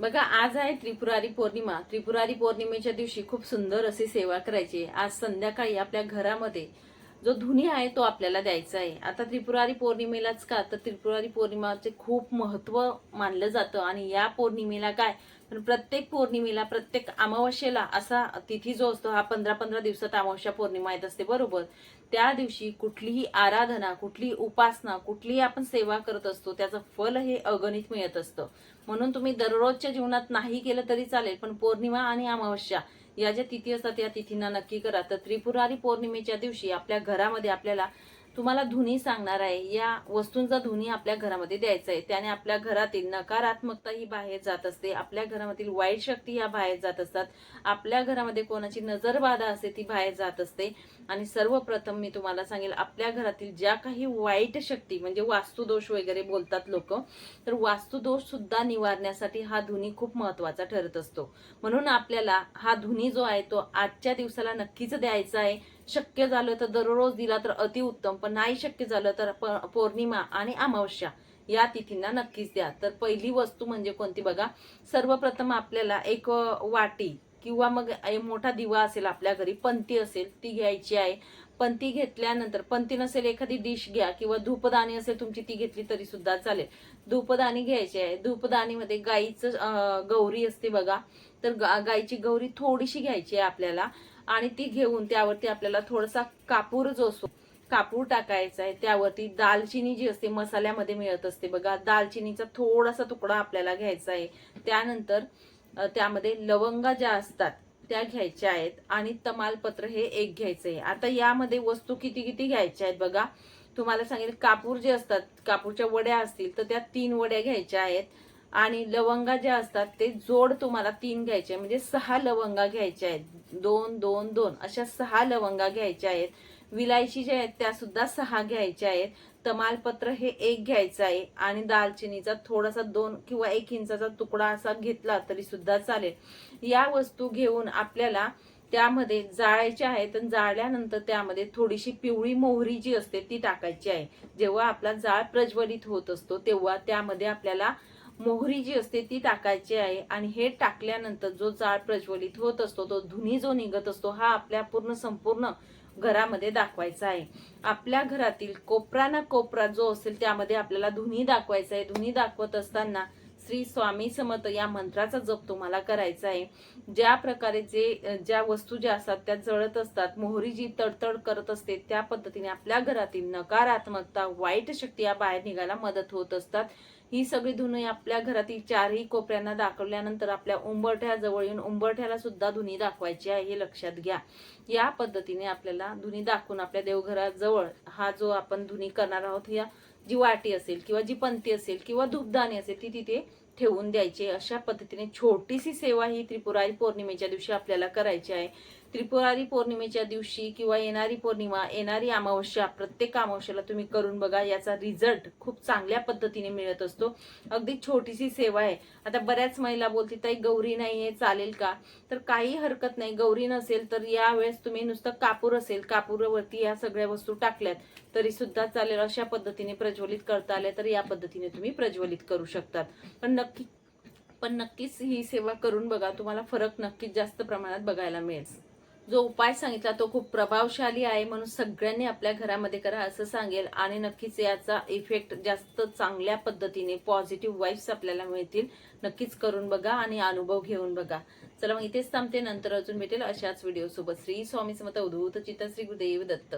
बघा आज आहे त्रिपुरारी पौर्णिमा. त्रिपुरारी पौर्णिमेच्या दिवशी खूप सुंदर अशी सेवा करायची. आज संध्याकाळी आपल्या घरामध्ये जो धुनी आहे तो आपल्याला द्यायचा आहे. आता त्रिपुरारी पौर्णिमेलाच का तर त्रिपुरारी पौर्णिमाचे खूप महत्त्व मानलं जातं. आणि या पौर्णिमेला काय? पण प्रत्येक पौर्णिमेला प्रत्येक अमावस्येला असा तिथी जो असतो हा पंधरा पंधरा दिवसात अमावस्या पौर्णिमा येत असते बरोबर? त्या दिवशी कुठलीही आराधना कुठलीही उपासना कुठलीही आपण सेवा करत असतो त्याचं फल हे अगणित मिळत असतं. म्हणून तुम्ही दररोजच्या जीवनात नाही केलं तरी चालेल पण पौर्णिमा आणि अमावस्या या ज्या तिथी असतात या तिथींना नक्की करा. तर त्रिपुरारी पौर्णिमेच्या दिवशी आपल्या घरामध्ये आपल्याला तुम्हाला धुनी सांगणार आहे. या वस्तूंचा धुनी आपल्या घरामध्ये द्यायचा आहे. त्याने आपल्या घरातील नकारात्मकता ही बाहेर जात असते. आपल्या घरामधील वाईट शक्ती ह्या बाहेर जात असतात. आपल्या घरामध्ये कोणाची नजरबाधा असते ती बाहेर जात असते. आणि सर्वप्रथम मी तुम्हाला सांगेल आपल्या घरातील ज्या काही वाईट शक्ती म्हणजे वास्तुदोष वगैरे बोलतात लोक तर वास्तुदोष सुद्धा निवारण्यासाठी हा धुनी खूप महत्त्वाचा ठरत असतो. म्हणून आपल्याला हा धुनी जो आहे तो आजच्या दिवसाला नक्कीच द्यायचा आहे. शक्य झालं तर दररोज दिला तर अतिउत्तम पण नाही शक्य झालं तर पौर्णिमा आणि अमावस्या या तिथींना नक्कीच द्या. तर पहिली वस्तू म्हणजे कोणती बघा? सर्वप्रथम आपल्याला एक वाटी किंवा मग एक मोठा दिवा असेल आपल्या घरी पंती असेल ती घ्यायची आहे. पंती घेतल्यानंतर पंती नसेल एखादी डिश घ्या किंवा धूपदाणी असेल तुमची ती घेतली तरी सुद्धा चालेल. धूपदाणी घ्यायची आहे. धूपदाणीमध्ये गाईचं गौरी असते बघा. तर गाईची गौरी थोडीशी घ्यायची आहे आपल्याला आणि ती घेऊन त्यावरती आपल्याला थोडासा कापूर जो असतो कापूर टाकायचा आहे. त्यावरती दालचिनी जी असते मसाल्यामध्ये मिळत असते बघा. दालचिनीचा थोडासा तुकडा आपल्याला घ्यायचा आहे. त्यानंतर त्यामध्ये लवंगा ज्या असतात त्या घ्यायच्या आहेत आणि तमालपत्र हे एक घ्यायचं आहे आता यामध्ये वस्तू किती किती घ्यायच्या आहेत बघा. तुम्हाला सांगेल कापूर जे असतात कापूरच्या वड्या असतील तर त्या तीन वड्या घ्यायच्या आहेत. आणि लवंगा ज्या असतात ते जोड तुम्हाला तीन घ्यायचे आहे. म्हणजे सहा लवंगा घ्यायच्या आहेत. दोन दोन दोन अशा सहा लवंगा घ्यायच्या आहेत. विलायची ज्या आहेत त्या सुद्धा सहा घ्यायच्या आहेत. तमालपत्र हे एक घ्यायचं आहे आणि दालचिनीचा थोडासा दोन किंवा एक इंचाचा तुकडा असा घेतला तरी सुद्धा चालेल. या वस्तू घेऊन आपल्याला त्यामध्ये जाळायचे आहे तर जाळल्यानंतर त्यामध्ये थोडीशी पिवळी मोहरी जी असते ती टाकायची आहे. जेव्हा आपला जाळ प्रज्वलित होत असतो तेव्हा त्यामध्ये आपल्याला मोहरी जी असते ती टाकायची आहे आणि हे टाकल्यानंतर जो जाळ प्रज्वलित होत असतो तो धुनी जो निघत असतो हा आपल्या पूर्ण संपूर्ण घरामध्ये दाखवायचा आहे. आपल्या घरातील कोपरा ना कोपरा जो असेल त्यामध्ये आपल्याला धुनी दाखवायचा आहे. धुनी दाखवत असताना श्री स्वामी समत या मंत्राचा जप तुम्हाला करायचा आहे. ज्या प्रकारे जे ज्या वस्तू ज्या असतात त्या जळत असतात मोहरी जी तडतड करत असते त्या पद्धतीने आपल्या घरातील नकारात्मकता वाईट शक्ती या बाहेर निघायला मदत होत असतात. ही सगळी धुनी आपल्या घरातील चारही कोपऱ्यांना दाखवल्यानंतर आपल्या उंबरठ्याजवळ येऊन उंबरठ्याला सुद्धा धुनी दाखवायची आहे हे लक्षात घ्या. या पद्धतीने आपल्याला धुनी दाखवून आपल्या देवघराजवळ हा जो आपण धुनी करणार आहोत या जी वाटी असेल किंवा जी पंती असेल किंवा धूपदाणी असेल ती तिथे ठेवून द्यायची अशा पद्धतीने छोटीशी सेवा ही त्रिपुरारी पौर्णिमेच्या दिवशी आपल्याला करायची आहे. त्रिपुरारी पौर्णिमेच्या दिवशी किंवा येणारी पौर्णिमा येणारी अमावस्या प्रत्येक अमावस्याला तुम्ही करून बघा याचा रिझल्ट खूप चांगल्या पद्धतीने मिळत असतो. अगदी छोटीशी सेवा आहे. आता बऱ्याच महिला बोलतील ताई गौरी नाही आहे चालेल का? तर काही हरकत नाही. गौरी नसेल तर यावेळेस तुम्ही नुसतं कापूर असेल कापूरवरती या सगळ्या वस्तू टाकल्यात तरी सुद्धा चालेल. अशा पद्धतीने प्रज्वलित करता आल्या तर या पद्धतीने तुम्ही प्रज्वलित करू शकतात. पण नक्की पण नक्कीच ही सेवा करून बघा तुम्हाला फरक नक्कीच जास्त प्रमाणात बघायला मिळेल. जो उपाय सांगितला तो खूप प्रभावशाली आहे म्हणून सगळ्यांनी आपल्या घरामध्ये करा असं सांगेल आणि नक्कीच याचा इफेक्ट जास्त चांगल्या पद्धतीने पॉझिटिव्ह वाईब्स आपल्याला मिळतील. नक्कीच करून बघा आणि अनुभव घेऊन बघा. चला मग इथेच थांबते. नंतर अजून भेटेल अशाच व्हिडिओ सोबत. श्री स्वामी समत अवधूत चित्त श्री गुरुदेव दत्त